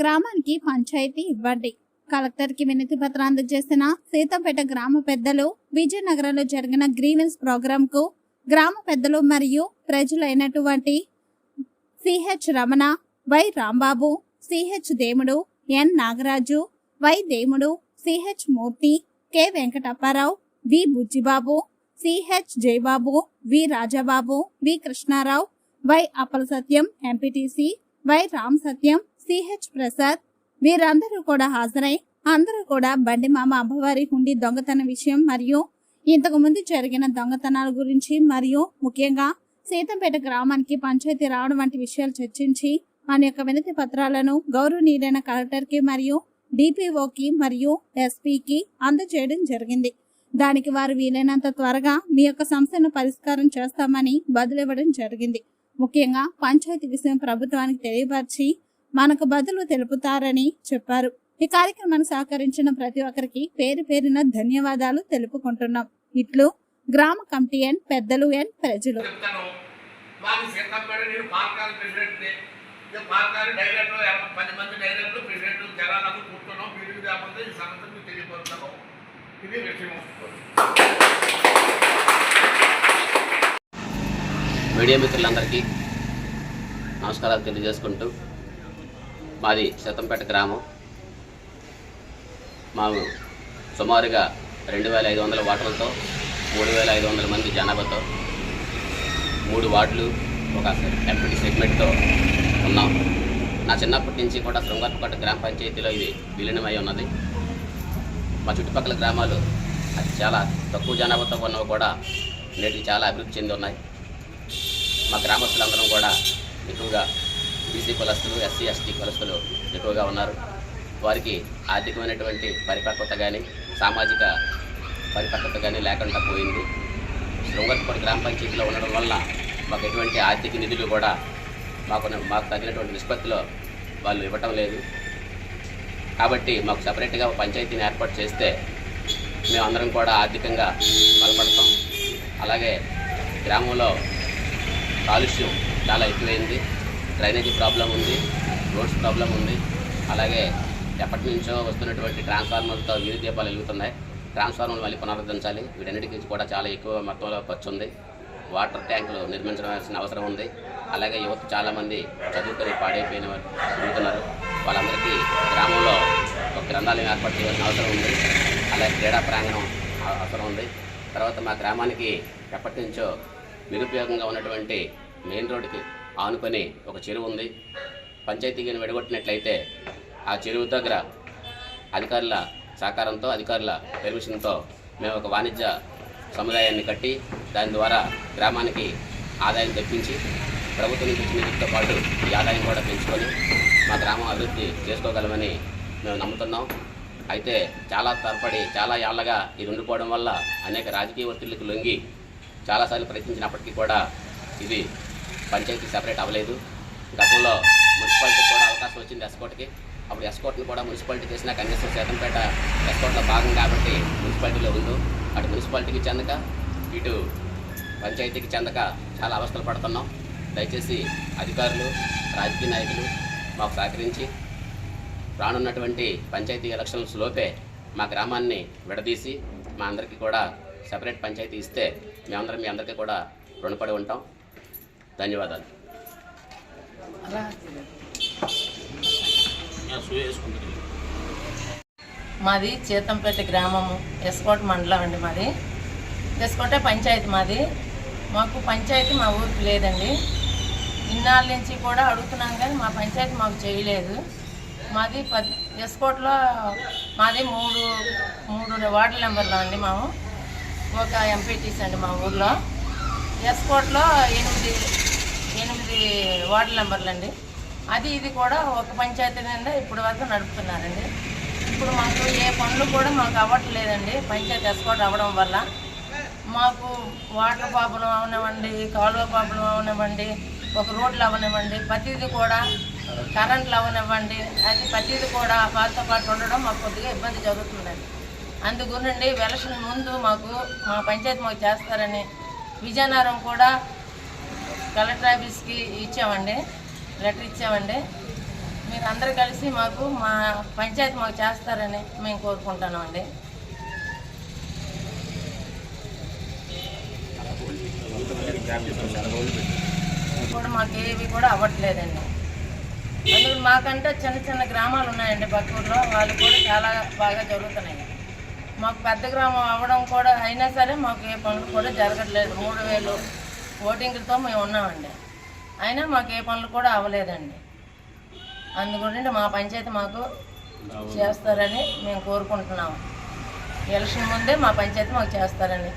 గ్రామానికి పంచాయతీ ఇవ్వండి. కలెక్టర్కి వినతి పత్రం అందజేసిన సీతంపేట గ్రామ పెద్దలు విజయనగరంలో జరిగిన గ్రీవెన్స్ ప్రోగ్రామ్కు గ్రామ పెద్దలు మరియు ప్రజలైనటువంటి C H Ramana Y Rambabu C H Demudu N Nagaraju Y Demudu C H Murthy K Venkatapparao V Bujjibabu C H Jayababu V Rajababu V Krishnarao Y Appala Satyam MPTC Y Ram Satyam C H Prasad వీరందరూ కూడా హాజరై అందరూ కూడా బండి మామ అమ్మవారి హుండి దొంగతనం విషయం మరియు ఇంతకు ముందు జరిగిన దొంగతనాల గురించి మరియు ముఖ్యంగా సీతంపేట గ్రామానికి పంచాయతీ రావడం వంటి విషయాలు చర్చించి మన యొక్క వినతి పత్రాలను గౌరవనీయులైన కలెక్టర్కి మరియు డిపిఓకి మరియు ఎస్పీకి అందజేయడం జరిగింది. దానికి వారు వీలైనంత త్వరగా మీ యొక్క సమస్యను పరిష్కారం చేస్తామని బదులివ్వడం జరిగింది. ముఖ్యంగా పంచాయతీ విషయం ప్రభుత్వానికి తెలియపరిచి మనకు బదులు తెలుపుతారని చెప్పారు. ఈ కార్యక్రమాన్ని సహకరించిన ప్రతి ఒక్కరికి పేరు పేరున ధన్యవాదాలు తెలుపుకుంటున్నాం. ఇట్లు గ్రామ కమిటీ అండ్ పెద్దలు అండ్ ప్రజలు. మీడియా మిత్రులందరికీ నమస్కారాలు తెలియజేసుకుంటూ మాది సతంపేట గ్రామం. మాకు సుమారుగా రెండు వేల ఐదు వందల ఓటర్లతో మూడు వేల ఐదు వందల మంది జనాభాతో మూడు వార్డులు ఒక ఎంపీ సెగ్మెంట్తో ఉన్నాం. నా చిన్నప్పటి నుంచి కూడా శృంగారపేట గ్రామ పంచాయతీలో ఇది విలీనమై ఉన్నది. మా చుట్టుపక్కల గ్రామాలు అది చాలా తక్కువ జనాభాతో ఉన్నవి కూడా నేటికి చాలా అభివృద్ధి చెంది ఉన్నాయి. మా గ్రామస్తులందరం కూడా ఎక్కువగా బీసీ కులస్తులు ఎస్సీ ఎస్టీ కులస్తులు ఎక్కువగా ఉన్నారు. వారికి ఆర్థికమైనటువంటి పరిపక్వత కానీ సామాజిక పరిపక్వత కానీ లేకుండా పోయింది. శృంగర్పూడి గ్రామ పంచాయతీలో ఉండడం వల్ల మాకు ఎటువంటి ఆర్థిక నిధులు కూడా మాకు మాకు తగినటువంటి నిష్పత్తిలో వాళ్ళు ఇవ్వటం లేదు. కాబట్టి మాకు సపరేట్గా పంచాయతీని ఏర్పాటు చేస్తే మేమందరం కూడా ఆర్థికంగా బలపడతాం. అలాగే గ్రామంలో కాలుష్యం చాలా ఎక్కువైంది. డ్రైనేజీ ప్రాబ్లం ఉంది రోడ్స్ ప్రాబ్లం ఉంది. అలాగే ఎప్పటి నుంచో వస్తున్నటువంటి ట్రాన్స్ఫార్మర్తో వీధి దీపాలు వెలుగుతున్నాయి. ట్రాన్స్ఫార్మర్లు మళ్ళీ పునరుద్ధరించాలి. వీటన్నిటికీ కూడా చాలా ఎక్కువ మొత్తంలో ఖర్చు ఉంది వాటర్ ట్యాంకులు నిర్మించవలసిన అవసరం ఉంది. అలాగే యువత చాలామంది చదువుకొని పాడైపోయిన వెళ్తున్నారు తిరుగుతున్నారు. వాళ్ళందరికీ గ్రామంలో ఒక గ్రంథాలయం ఏర్పాటు చేయాల్సిన అవసరం ఉంది. అలాగే క్రీడా ప్రాంగణం అవసరం ఉంది. తర్వాత మా గ్రామానికి ఎప్పటి నుంచో నిరుపయోగంగా ఉన్నటువంటి మెయిన్ రోడ్డుకి ఆనుకొని ఒక చెరువు ఉంది. పంచాయతీని విడగొట్టినట్లయితే ఆ చెరువు దగ్గర అధికారుల సహకారంతో అధికారుల పెర్మిషన్తో మేము ఒక వాణిజ్య సముదాయాన్ని కట్టి దాని ద్వారా గ్రామానికి ఆదాయం తెప్పించి ప్రభుత్వం నుంచి వచ్చిన నిధులతో పాటు ఈ ఆదాయం కూడా పెంచుకొని మా గ్రామం అభివృద్ధి చేసుకోగలమని మేము నమ్ముతున్నాం. అయితే చాలా తరపడి చాలా ఏళ్ళగా ఇది ఉండిపోవడం వల్ల అనేక రాజకీయ ఒత్తిళ్ళకు లొంగి చాలాసార్లు ప్రయత్నించినప్పటికీ కూడా ఇది పంచాయతీ సెపరేట్ అవ్వలేదు. గతంలో మున్సిపాలిటీకి కూడా అవకాశం వచ్చింది ఎస్కోట్కి. అప్పుడు ఎస్కోట్ని కూడా మున్సిపాలిటీ చేసినా కనీసం శాతంపేట ఎస్కోట్లో భాగం కాబట్టి మున్సిపాలిటీలో ఉండు. అటు మున్సిపాలిటీకి చెందక ఇటు పంచాయతీకి చెందక చాలా అవస్థలు పడుతున్నాం. దయచేసి అధికారులు రాజకీయ నాయకులు మాకు సహకరించి రానున్నటువంటి పంచాయతీ ఎలక్షన్స్ లోపే మా గ్రామాన్ని విడదీసి మా అందరికీ కూడా సపరేట్ పంచాయతీ ఇస్తే మేమందరం మీ అందరికీ కూడా రుణపడి ఉంటాం. ధన్యవాదాలు. మాది చేతంపేట గ్రామము ఎస్కోట మండలం అండి మాది. ఎస్కోట పంచాయతీ మాది. మాకు పంచాయతీ మా ఊరికి లేదండి. ఇన్నాళ్ళ నుంచి కూడా అడుగుతున్నాం కానీ మా పంచాయతీ మాకు చేయలేదు. మాది పద్ ఎస్కోట్లో మాది మూడు మూడు వార్డు నెంబర్లు అండి మేము. ఒక ఎంపీటీసీ అండి మా ఊర్లో. ఎస్కోట్లో ఎనిమిది ఎనిమిది వార్డు నెంబర్లు అండి అది ఇది కూడా ఒక పంచాయతీ నిండా ఇప్పటి వరకు నడుపుతున్నారండి. ఇప్పుడు మాకు ఏ పనులు కూడా మాకు అవ్వట్లేదండి. పంచాయతీ ఎస్కోట్ అవ్వడం వల్ల. మాకు వాటర్ ప్రాబ్లం అవనివ్వండి కాలువ ప్రాబ్లం అవనివ్వండి ఒక రోడ్లు అవనివ్వండి ప్రతిదీ కూడా కరెంట్లు అవనివ్వండి అది ప్రతిదీ కూడా వాళ్ళతో పాటు ఉండడం మాకు కొద్దిగా ఇబ్బంది జరుగుతుందండి. అందుగునండి వెలసిన ముందు మాకు మా పంచాయతీ మాకు చేస్తారని విజయనగరం కూడా కలెక్టర్ ఆఫీస్కి ఇచ్చామండి. లెటర్ ఇచ్చామండి. మీరు అందరు కలిసి మాకు మా పంచాయతీ మాకు చేస్తారని మేము కోరుకుంటున్నాం అండి కూడా మాకు ఏవి కూడా అవ్వట్లేదండి. అందుకు మాకంటే చిన్న చిన్న గ్రామాలు ఉన్నాయండి పక్కూరులో వాళ్ళు కూడా చాలా బాగా జరుగుతున్నాయి. మాకు పెద్ద గ్రామం అవ్వడం కూడా అయినా సరే మాకు ఏ పనులు కూడా జరగట్లేదు. మూడు వేలు ఓటింగ్లతో మేము ఉన్నామండి. అయినా మాకు ఏ పనులు కూడా అవ్వలేదండి. అందుగురించి మా పంచాయతీ మాకు చేస్తారని మేము కోరుకుంటున్నాము. ఎలక్షన్ ముందే మా పంచాయతీ మాకు చేస్తారని.